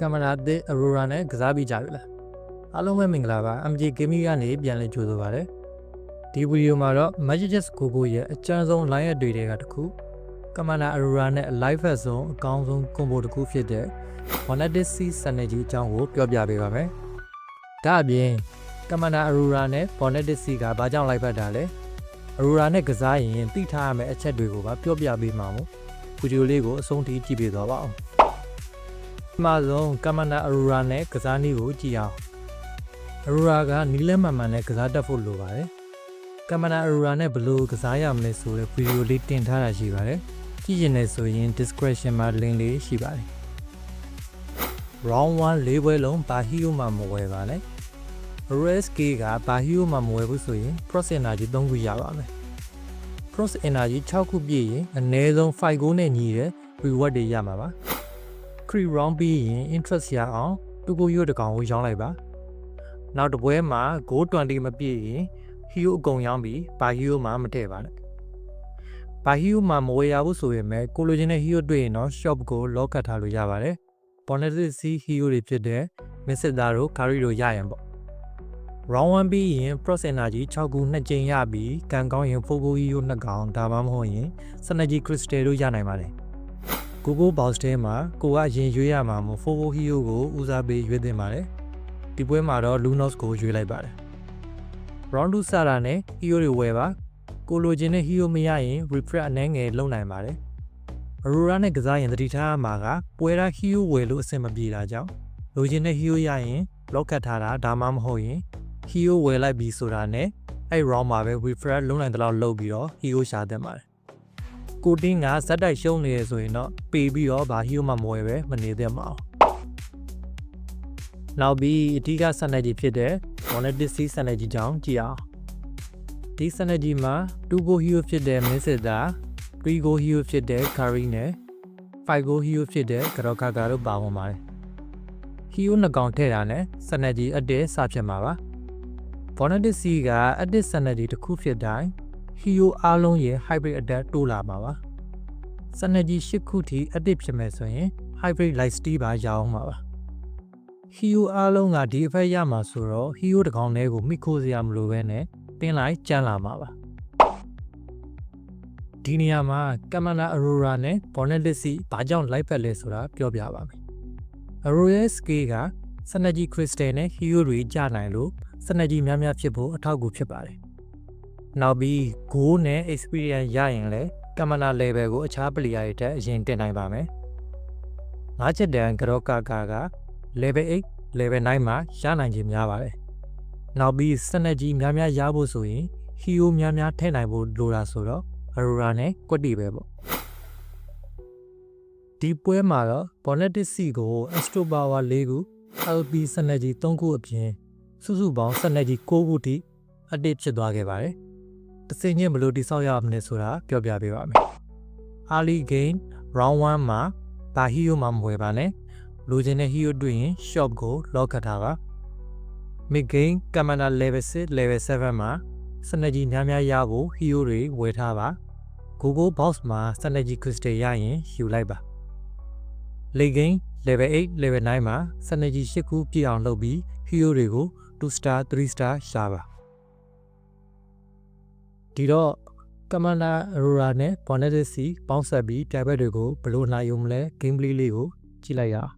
ကင်မရာအသစ် Aurora နဲ့ကစားပြီးကြပြီလားအားလုံးပဲမင်္ဂလာပါ MJ Gaming ကနေပြန်လည်ကြိုဆိုပါရစေဒီဗီဒီယိုမှာတော့ Magicus Gogo ရဲ့အကျဉ်းဆုံး line ရက်တွေကတစ်ခုကင်မရာ Aurora နဲ့ live ဖက်ဆုံးအကောင်းဆုံး combo တစ်ခုဖြစ်တဲ့ Monetic C Synergy အကြောင်းကိုပြောပြပေးပါမယ်ဒါအပြင်ကင်မရာ Aurora နဲ့ Monetic C ကဘာကြောင့် live ဖက်တာလဲ Aurora နဲ့ကစားရင်သိထားရမယ့်အချက်တွေကိုပါပြောပြပေးမှာမို့ဗီဒီယိုလေးကိုအဆုံးထိကြည့်ပေးသွားပါ အောင်ပထမဆုံးကမန္တာအရူရာနဲ့ကစားနည်းကိုကြည့်အောင်အရူရာကနီးလဲမှန်မှန်နဲ့ကစားတတ်ဖို့လိုပါတယ်ကမန္တာအရူရာနဲ့ဘယ်လိုကစားရမလဲဆိုတဲ့ဗီဒီယိုလေးတင်ထားတာရှိပါတယ်ကြည့်ရင်လည်းဆိုရင် description မှာ link လေးရှိပါတယ် round 1လေးပွဲလုံးဘာဟီယိုမှမဝယ်ပါနဲ့ RSK ကဘာဟီယိုမှမဝယ်ဘူးဆိုရင် cross energy 3ခုရပါမယ် cross energy 6ခုပြည့်ရင်အနည်းဆုံး5 goal နဲ့ညီတဲ့ reward တွေရမှာပါ crit round ပြီးရင် interest ရအောင်တူကိုရို့တကောင်ကိုရောင်းလိုက်ပါနောက်တစ်ပွဲမှာ goal 20မပြည့်ရင် hero အကုန်ရောင်းပြီးဘာ hero မှမထည့်ပါနဲ့ဘာ hero မှမဝယ်ရဘူးဆိုရင်လည်းကိုလိုချင်တဲ့ hero တွေ့ရင်တော့ shop ကို lock ခတ်ထားလို့ရပါတယ် bonus C hero တွေဖြစ်တဲ့ Mr. တို့ Carry တို့ရရင်ပေါ့ round 1ပြီးရင် pros energy 6ခုနှစ်ကြိမ်ရပြီးကံကောင်းရင် fogo hero နှစ်ကောင်ဒါမှမဟုတ်ရင် synergy crystal တို့ရနိုင်ပါတယ် Google Box ထဲမှာကိုကရင်ရွေးရမှာမို့ fogo hero ကိုဦးစားပေးရွေးသင့်ပါတယ်ဒီပွဲမှာတော့ Lunos ကိုရွေးလိုက်ပါတယ် round 2စတာနဲ့ hero တွေဝယ်ပါကိုလိုချင်တဲ့ hero မရရင် refresh အနှဲငယ်လုပ်နိုင်ပါတယ် Aurora နဲ့ကစားရင်သတိထားရမှာကပွဲရာ hero ဝယ်လို့အဆင်မပြေတာကြောင့်လိုချင်တဲ့ hero ရရင် lock ခတ်ထားတာဒါမှမဟုတ်ရင် hero ဝယ်လိုက်ပြီဆိုတာနဲ့အဲ့ round မှာပဲ refresh လုံးနိုင်တဲ့လောက်လုပ်ပြီးတော့ hero ရှာသင့်ပါတယ် ကိုတင်းကဇက်တိုက်ရှုံးနေရဆိုရင်တော့ပေပြီးတော့ဘာ hero မှမဝယ်ပဲမနေသင့်ပါဘူးနောက်ပြီးအဓိက synergy ဖြစ်တဲ့ monetic C synergy ကြောင့်ကြည့်အောင်ဒီ synergy မှာ2 go hero ဖြစ်တဲ့ Meseta 3 go hero ဖြစ်တဲ့ Curry နဲ့5 go hero ဖြစ်တဲ့ Karokaga တို့ပါဝင်ပါတယ် hero နှစ်ကောင်ထည့်တာနဲ့ synergy အတက်စဖြစ်မှာပါ Bonnetic C က Edit Synergy တစ်ခုဖြစ်တိုင်း Hero အားလုံးရဲ့ Hybrid Attack တိုးလာမှာပါ Synergy ၈ခုထိ Edit ဖြစ်မယ်ဆိုရင် Hybrid Light Steal ပါရအောင်မှာပါ Hero အားလုံးကဒီ effect ရမှာဆိုတော့ Hero တစ်ကောင်လေးကိုမိခိုးစရာမလိုပဲနဲ့တင်းလိုက်ကျန်းလာမှာပါဒီနေရာမှာ Kamala Aurora နဲ့ Bonnetic C ဘာကြောင့်လိုက်ဖက်လဲဆိုတာပြောပြပါမယ် Aurora Scale က Synergy Crystal နဲ့ Hero တွေကြနိုင်လို့စနကြီးများများဖြစ်ဖို့အထောက်အကူဖြစ်ပါတယ်။ နောက်ပြီး Go နဲ့ Experience ရရင်လည်းကမ္မနာ level ကိုအခြား player တွေတက်အရင်တင်နိုင်ပါမယ်။ငါးချက်တန်ကရောကာကာက level 8 level 9မှာရနိုင်ခြင်းများပါတယ်။နောက်ပြီးစနကြီးများများရဖို့ဆိုရင် hero များများထည့်နိုင်ဖို့လိုတာဆိုတော့ Aurora နဲ့ကွက်တီပဲပေါ့။ဒီပွဲမှာတော့ Bonnetic C ကို Astro Power ၄ခု LP စနကြီး3ခုအပြင်စုစုပေါင်းစနက်ကြီး6ခုထိအတစ်ဖြစ်သွားခဲ့ပါတယ်။ တစ်စင်းချင်းဘယ်လိုတိဆောက်ရမလဲဆိုတာပြောပြပေးပါမယ်။ Early game round 1မှာဘာဟီယိုမှမဝယ်ပါနဲ့။လိုချင်တဲ့ဟီယိုတွေ့ရင် shop ကို lock ခတ်ထားပါ။ Mid game Commander level 6 level 7မှာစနက်ကြီးများများရဖို့ဟီယိုတွေဝယ်ထားပါ။ Google Box မှာစနက်ကြီး crystal ရရင်ယူလိုက်ပါ။ Late game level 8 level 9မှာစနက်ကြီး၈ခုပြည့်အောင်လုပ်ပြီးဟီယိုတွေကို2 star 3 star ရှာပါ ဒီတော့ကမန္တာအရိုရာနဲ့ Bonnetic C ပေါင်းဆက်ပြီးပြိုင်ဘက်တွေကိုဘယ်လိုနိုင်ရုံမလဲ game play လေးကိုကြည့်လိုက်ရအောင်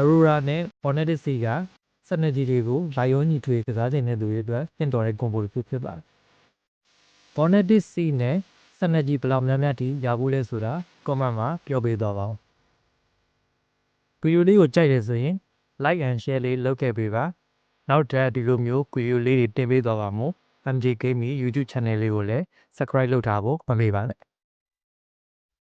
Aurora နဲ့ Hornets C ကစနကြီးတွေကိုလာယုံညီထွေကစားခြင်းတဲ့သူတွေအတွက်ပြင်တော်တဲ့ combo တစ်ခုဖြစ်ပါတယ်။ Hornets C နဲ့စနကြီးဘယ်လောက်များများထိရဖို့လဲဆိုတာ comment မှာပြောပေးသွားပါဦး။ဗီဒီယိုလေးကိုကြိုက်တယ်ဆိုရင် like and share လေးလုပ်ခဲ့ပေးပါ။နောက်ထပ်ဒီလိုမျိုးဗီဒီယိုလေးတွေတင်ပေးသွားပါမို့ MJ Gaming YouTube channel လေးကိုလည်း subscribe လုပ်ထားဖို့မမေ့ပါနဲ့